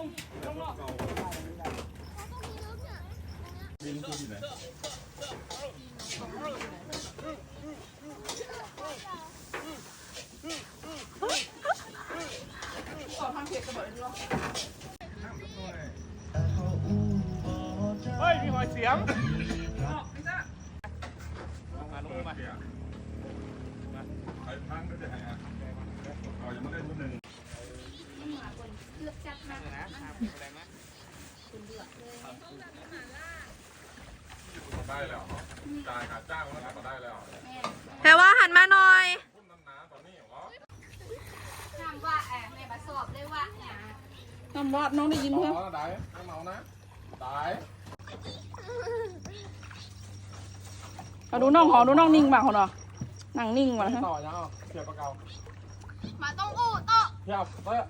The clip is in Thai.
không không lọ bên kia gì này ơi mình hỏi tiếng à, đúng rồi. mà อกจัดมาได้แล้วจ่ายค่าจ้างแล้วก็ได้แล้วแพรว่าหันมาหน่อยพุ่นน้ำหนาตอนนี้เหรอถามว่าแอบในบัสอบได้ว่าเนี่ยน้ำวาดน้องได้ยินเมาเพื่อแล้วได้ไม่เมานะได้เอาดูน้องหอดูน้องนิ่งมาเขาเนาะนั่งนิ่งมาฮะต่อยังเกี่ยวกับเก่ามาต้องอู้โต๊ะเที่ยวเตะ